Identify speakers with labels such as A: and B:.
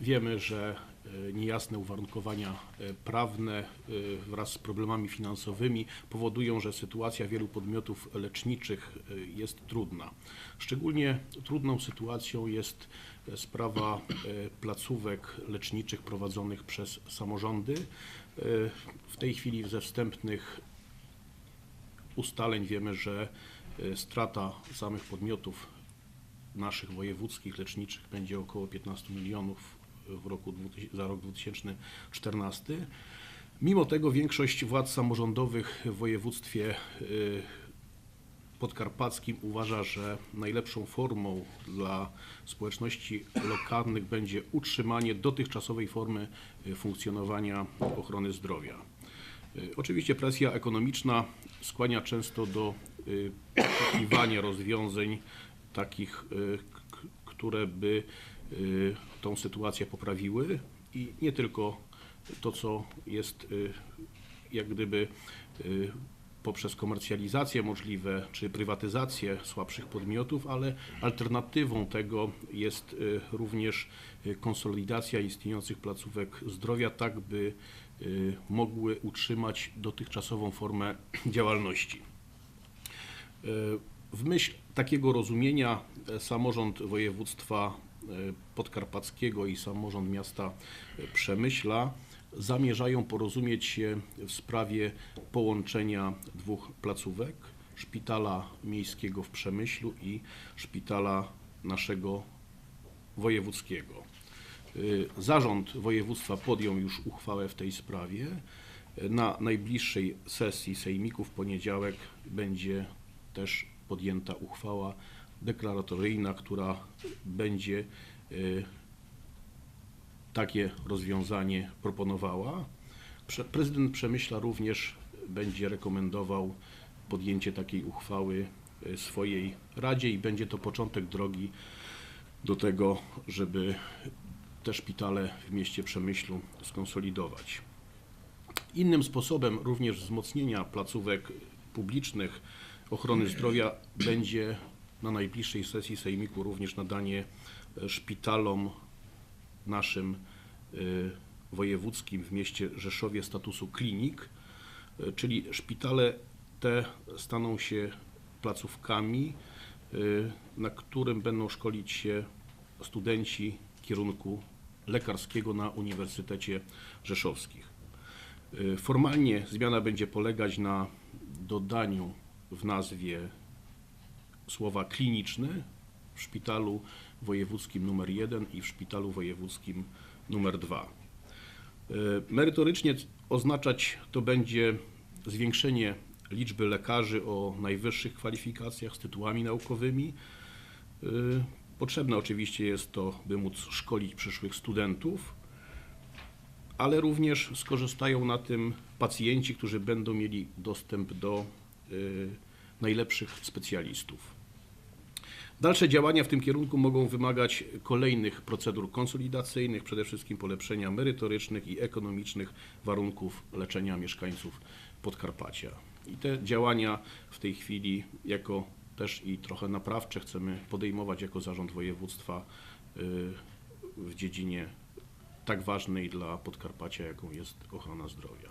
A: Wiemy, że e, niejasne uwarunkowania e, prawne e, wraz z problemami finansowymi powodują, że sytuacja wielu podmiotów leczniczych jest trudna. Szczególnie trudną sytuacją jest sprawa placówek leczniczych prowadzonych przez samorządy. W tej chwili ze wstępnych ustaleń wiemy, że strata samych podmiotów naszych wojewódzkich leczniczych będzie około 15 milionów w roku, za rok 2014. Mimo tego większość władz samorządowych w województwie y, podkarpackim uważa, że najlepszą formą dla społeczności lokalnych będzie utrzymanie dotychczasowej formy y, funkcjonowania ochrony zdrowia. Y, Oczywiście presja ekonomiczna skłania często do poszukiwania rozwiązań takich, które by tą sytuację poprawiły i nie tylko to, co jest y, jak gdyby y, poprzez komercjalizację możliwe, czy prywatyzację słabszych podmiotów, ale alternatywą tego jest y, również y, konsolidacja istniejących placówek zdrowia, tak by y, mogły utrzymać dotychczasową formę działalności. W myśl takiego rozumienia samorząd województwa podkarpackiego i samorząd miasta e, Przemyśla zamierzają porozumieć się w sprawie połączenia dwóch placówek, szpitala miejskiego w Przemyślu i szpitala naszego wojewódzkiego. Y, Zarząd województwa podjął już uchwałę w tej sprawie. Na najbliższej sesji sejmiku w poniedziałek będzie też podjęta uchwała deklaratoryjna, która będzie y, takie rozwiązanie proponowała. Prezydent Przemyśla również będzie rekomendował podjęcie takiej uchwały y, swojej Radzie i będzie to początek drogi do tego, żeby te szpitale w mieście Przemyślu skonsolidować. Innym sposobem również wzmocnienia placówek publicznych ochrony zdrowia będzie na najbliższej sesji Sejmiku również nadanie e, szpitalom naszym y, wojewódzkim w mieście Rzeszowie statusu klinik, y, czyli szpitale te staną się placówkami, na którym będą szkolić się studenci kierunku lekarskiego na Uniwersytecie Rzeszowskim. Y, Formalnie zmiana będzie polegać na dodaniu w nazwie słowa kliniczny w szpitalu wojewódzkim numer 1 i w szpitalu wojewódzkim numer 2. Y, Merytorycznie oznaczać to będzie zwiększenie liczby lekarzy o najwyższych kwalifikacjach z tytułami naukowymi. Y, Potrzebne oczywiście jest to, by móc szkolić przyszłych studentów, ale również skorzystają na tym pacjenci, którzy będą mieli dostęp do y, najlepszych specjalistów. Dalsze działania w tym kierunku mogą wymagać kolejnych procedur konsolidacyjnych, przede wszystkim polepszenia merytorycznych i ekonomicznych warunków leczenia mieszkańców Podkarpacia. I te działania w tej chwili jako też i trochę naprawcze chcemy podejmować jako zarząd województwa y, w dziedzinie tak ważnej dla Podkarpacia, jaką jest ochrona zdrowia.